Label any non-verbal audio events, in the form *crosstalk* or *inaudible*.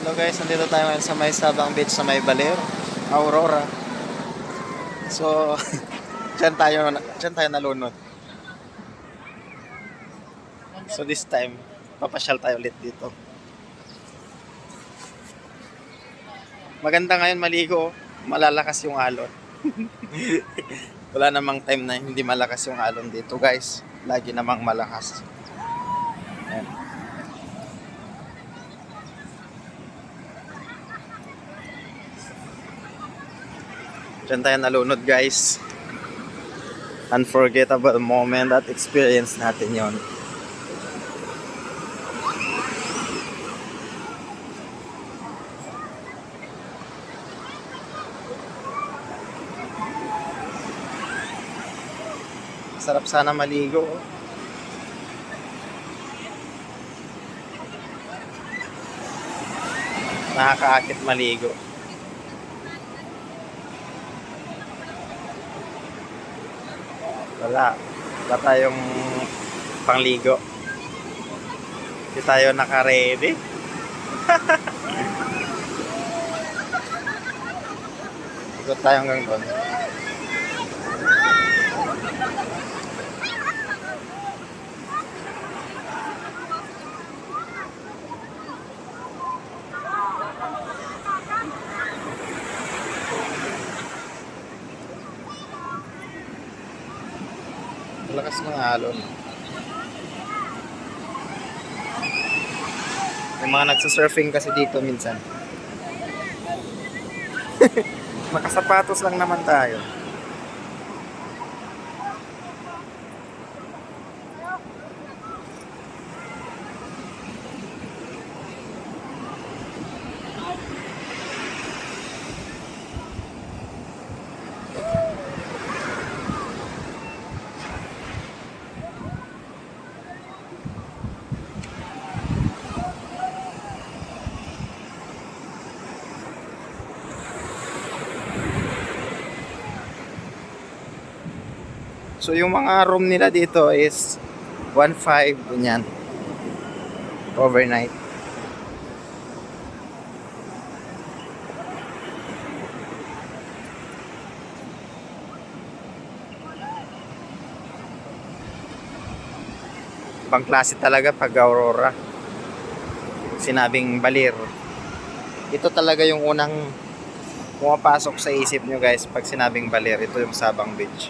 Hello guys, nandito tayo ngayon sa may Sabang Beach sa may Baler, Aurora. So, *laughs* dyan tayo, dyan tayo nalunod. So this time, papasyal tayo ulit dito. Maganda ngayon maligo, oh. malalakas yung alon. *laughs* Wala namang time na hindi malakas yung alon dito guys. Lagi namang malakas. Ayan. Diyan tayo nalunod guys. Unforgettable moment at experience natin yon. Sarap sana maligo. oh. Nakakaakit maligo. Wala. Wala tayong pangligo. Hindi tayo naka-ready. *laughs* Ikot tayo hanggang doon. Malakas ng alon. May mga nagsasurfing kasi dito minsan. *laughs* Makasapatos lang naman tayo. So yung mga room nila dito is 1.5 ganyan. Overnight. Pang klase talaga pag Aurora. Sinabing balir. Ito talaga yung unang pumapasok sa isip nyo guys pag sinabing balir. Ito yung Sabang Beach.